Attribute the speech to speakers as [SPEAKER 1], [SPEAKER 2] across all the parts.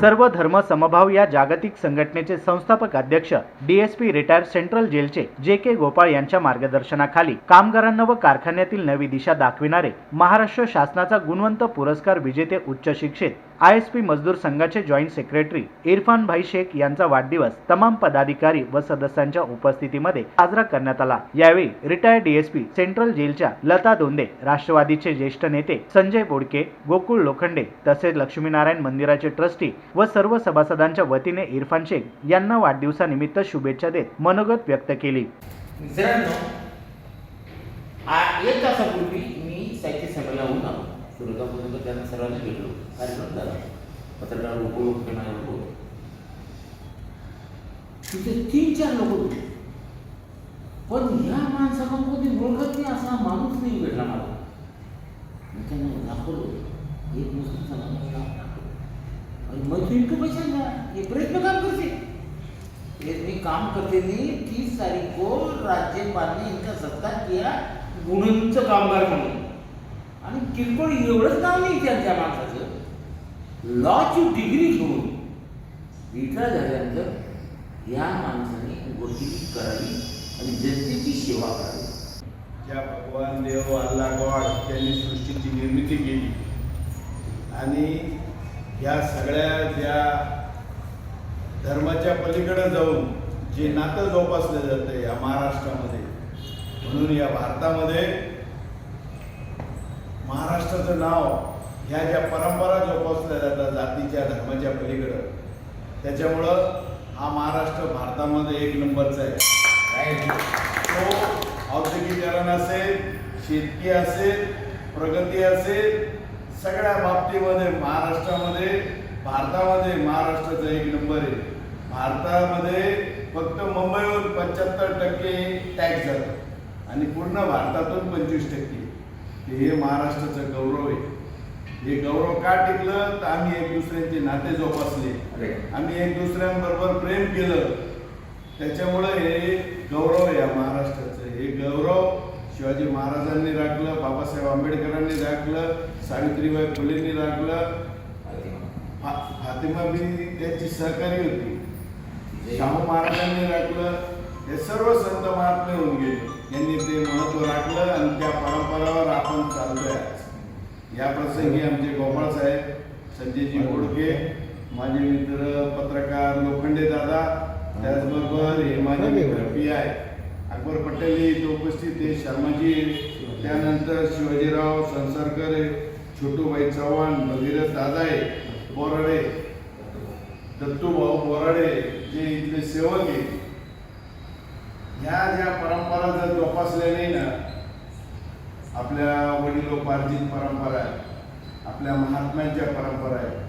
[SPEAKER 1] सर्व धर्म समभाव या जागतिक संघटनेचे संस्थापक अध्यक्ष डीएसपी रिटायर सेंट्रल जेलचे जे के गोपाळ यांच्या मार्गदर्शनाखाली कामगारांना व कारखान्यातील नवी दिशा दाखविणारे महाराष्ट्र शासनाचा गुणवंत पुरस्कार विजेते उच्च शिक्षित आय एस पी मजदूर संघाचे जॉईंट सेक्रेटरी इरफान भाई शेख यांचा वाढदिवस तमाम पदाधिकारी व सदस्यांच्या उपस्थितीमध्ये साजरा करण्यात आला. यावेळी रिटायर्ड डीएसपी सेंट्रल जेलच्या लता दोंदे राष्ट्रवादीचे ज्येष्ठ नेते संजय बोडके गोकुळ लोखंडे तसेच लक्ष्मीनारायण मंदिराचे ट्रस्टी व सर्व सभासदांच्या वतीने इरफान शेख यांना वाढदिवसानिमित्त शुभेच्छा देत मनोगत व्यक्त केली.
[SPEAKER 2] मित्रांनो एक तासापूर्वी मी साहित्य संमेलनाहून आलो. दुर्गापूरमध्ये त्यांना सर्वांना भेटलो. कार्यक्रम झाला. पत्रकार उपयोग होतो तिथे तीन चार लोक होते पण ह्या माणसाला कधी ओळखत नाही असा माणूस नाही भेटला मला. मी त्यांना दाखवलं. एक मुस्लिम समाजाला आणि मग तू इतकं पैसा हे प्रयत्न काम करते. ये मी काम करते नहीं तीस तारीख को राज्यपाल ने इनका सत्कार किया गुणंच कामगार म्हणून. आणि किरकोळ एवढंच नाव नाही त्यांच्या माणसाचं. लॉची डिग्री घेऊन रिटायर झाल्यानंतर या माणसाने गोष्टी करावी आणि जनतेची सेवा करावी.
[SPEAKER 3] ज्या भगवान देव अल्ला गॉड त्यांनी सृष्टीची निर्मिती केली आणि या सगळ्या ज्या धर्माच्या पलीकडे जाऊन जे नातं जोपासलं जातं या महाराष्ट्रामध्ये म्हणून या भारतामध्ये महाराष्ट्राचं नाव ह्या ज्या परंपरा जोपासल्या जातात जातीच्या धर्माच्या पलीकडं त्याच्यामुळं हा महाराष्ट्र भारतामध्ये एक नंबरचा आहे. तो औद्योगिकरण असेल शेतकी असेल प्रगती असेल सगळ्या बाबतीमध्ये महाराष्ट्रामध्ये भारतामध्ये महाराष्ट्राचा एक नंबर आहे. भारतामध्ये फक्त मुंबईहून पंच्याहत्तर टक्के टॅक्स जातो आणि पूर्ण भारतातून पंचवीस टक्के. हे महाराष्ट्राचं गौरव आहे. हे गौरव का टिकलं? तर आम्ही एक दुसऱ्यांचे नाते जोपासले. आम्ही एक दुसऱ्यांबरोबर प्रेम केलं. त्याच्यामुळं हे गौरव आहे या महाराष्ट्राचं. हे गौरव शिवाजी महाराजांनी राखलं बाबासाहेब आंबेडकरांनी राखलं सावित्रीबाई फुलेंनी राखलं. फातिमा बी त्यांची सहकारी होती. शाहू महाराजांनी राखलं. हे सर्व संत महात्मे होऊन गेले. यांनी ते महत्त्व राखलं आणि त्या परंपरावर आपण चालतोय आज. या प्रसंगी आमचे गोपाळ साहेब संजयजी बोडके माझे मित्र पत्रकार लोखंडे दादा त्याचबरोबर हे माझे मित्र पी आय अकबर पटेल इथे उपस्थित आहे शर्माजी त्यानंतर शिवाजीराव संसरकर आहे छोटूबाई चव्हाण भगीरथ दादा आहे बोराडे दत्तू भाऊ बोराडे जे इथले सेवक आहे ह्या ज्या परंपरा जर जोपासल्या नाही ना आपल्या वडिलोपार्जित परंपरा आहे आपल्या महात्म्यांच्या परंपरा आहे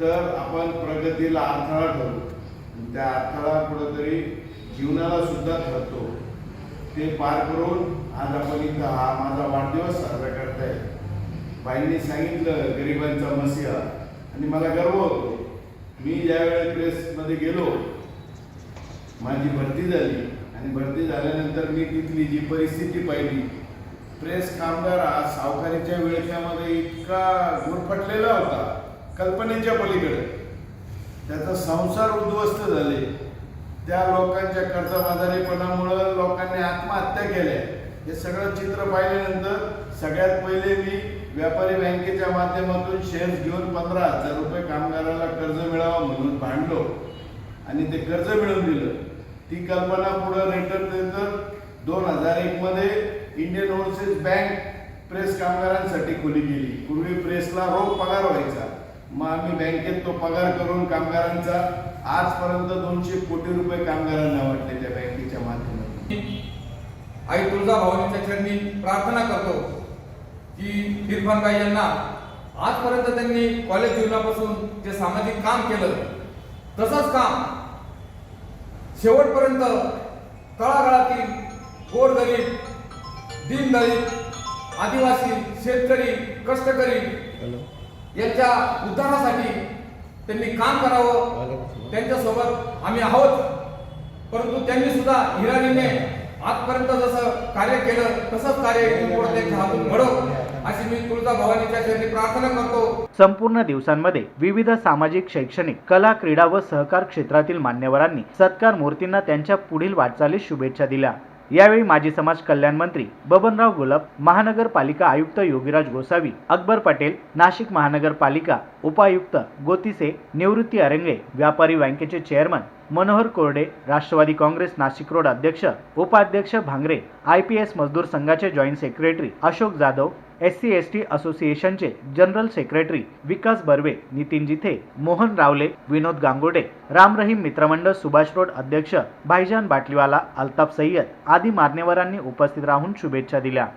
[SPEAKER 3] तर आपण प्रगतीला अडथळा ठरतो त्या अडथळा कुठंतरी जीवनाला सुद्धा ठरतो. ते पार करून आज आपण इथं हा माझा वाढदिवस साजरा करताय. बाईंनी सांगितलं गरिबांचा मसिहा. आणि मला गर्व होतो. मी ज्यावेळेस प्रेसमध्ये गेलो माझी भरती झाली. आणि भरती झाल्यानंतर मी तिथली जी परिस्थिती पाहिली प्रेस कामगार आज सावकारीच्या वेळेच्यामध्ये इतका गुरफटलेला होता कल्पनेच्या पलीकडे. त्याचा संसार उद्ध्वस्त झाले. त्या लोकांच्या कर्जबाजारीपणामुळं लोकांनी आत्महत्या केल्या. हे सगळं चित्र पाहिल्यानंतर सगळ्यात पहिले मी व्यापारी बँकेच्या माध्यमातून शेअर्स घेऊन पंधरा हजार रुपये कामगाराला कर्ज मिळावं म्हणून भांडलो. आणि ते कर्ज मिळवून दिलं. ती कल्पना पुढं रिटर्न नंतर दोन हजार एक मध्ये इंडियन ओव्हरसीज बँक प्रेस कामगारांसाठी खुली गेली पूर्वी प्रेसला रोख पगार व्हायचा. मग आम्ही बँकेत तो पगार करून कामगारांचा आजपर्यंत दोनशे कोटी रुपये कामगारांना वाटले त्या बँकेच्या माध्यमातून.
[SPEAKER 4] आई तुळजाभवानीच्या चरणी प्रार्थना करतो की इरफान यांना आजपर्यंत त्यांनी कॉलेज जीवनापासून जे सामाजिक काम केलं तसंच काम शेवटपर्यंत तळागाळातील गोरगरीब दीनदलित आदिवासी शेतकरी कष्टकरी यांच्या उद्धारासाठी त्यांनी काम करावं. त्यांच्यासोबत आम्ही आहोत. परंतु त्यांनी सुद्धा हिराणीने आजपर्यंत जसं कार्य केलं तसंच कार्य इथून पुढे त्यांच्या हातून घडव. अशी मी तुळजा भवानीच्या चरणी प्रार्थना करतो.
[SPEAKER 1] संपूर्ण दिवसांमध्ये विविध सामाजिक शैक्षणिक कला क्रीडा व सहकार क्षेत्रातील मान्यवरांनी सत्कार मूर्तींना त्यांच्या पुढील वाटचालीस शुभेच्छा दिल्या. यावेळी माजी समाज कल्याण मंत्री बबनराव गुलाब महानगरपालिका आयुक्त योगीराज गोसावी अकबर पटेल नाशिक महानगरपालिका उपायुक्त गोतिसे निवृत्ती अरंगे व्यापारी बँकेचे चेअरमन मनोहर कोरडे राष्ट्रवादी काँग्रेस नाशिक रोड अध्यक्ष उपाध्यक्ष भांगरे आय पी एस मजदूर संघाचे joint secretary Ashok Jadhav S C S T असोसिएशनचे जनरल सेक्रेटरी विकास बर्वे नितीन जिथे मोहन रावले विनोद गांगोडे राम रहीम मित्रमंडळ सुभाष रोड अध्यक्ष भाईजान बाटलीवाला अल्ताफ सय्यद आदी मान्यवरांनी उपस्थित राहून शुभेच्छा दिल्या.